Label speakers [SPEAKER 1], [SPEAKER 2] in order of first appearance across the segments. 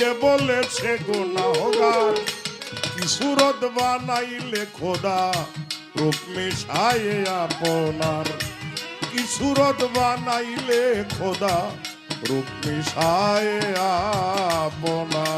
[SPEAKER 1] যে বলেছে গুনাহগার, কি সুরত বানাইলে খোদা, রূপ মিশায়ে আপনার। কি সুরত বানাইলে খোদা, রূপ মিশায়ে আপনার।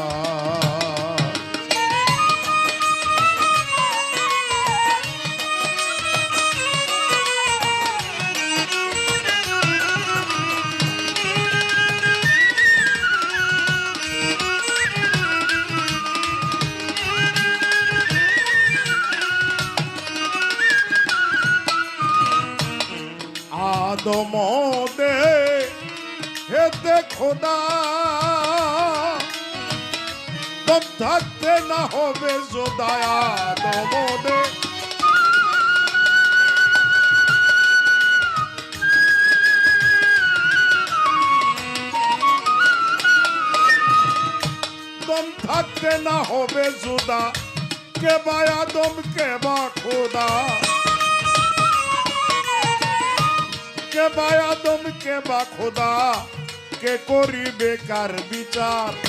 [SPEAKER 1] আদম দে হেতে খোদা দম থাকতে না হবে জোদায় আদম দে দম থাকতে না হবে জুদা, কে বা আদম, কে বা খোদা। কে বা আদম কে বা খোদা? কে করিবে কার বিচার?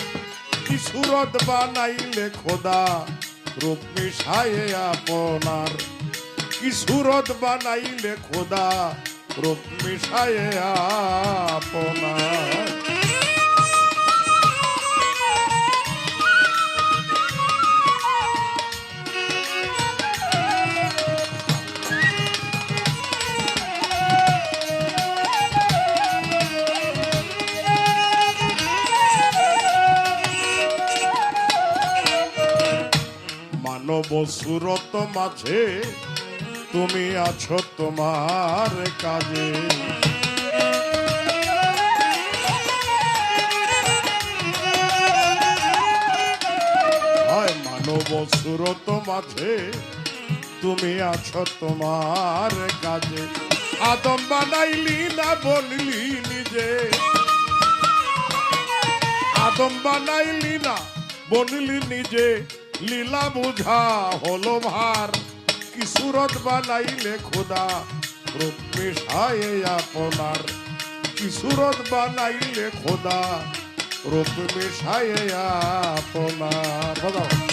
[SPEAKER 1] কি সুরত বানাইলে খোদা? রূপ মিশায়ে আপনার। কি সুরত বানাইলে খোদা? রূপ মিশায়ে আপনার। মানব সুরত মাঝে, তুমি আছো তোমার কাজে। হয় মানব সুরত মাঝে, তুমি আছো তোমার কাজে। আদম বানাইলি না বললি নিজে। আদম বানাইলি না বনলি নিজে। লীলা বুঝা হলো ভার। কি সুরত বানাইলে খোদা রূপ আপনার। কি সুরত বানাইলে খোদা রূপ মিশায়ে আপনার।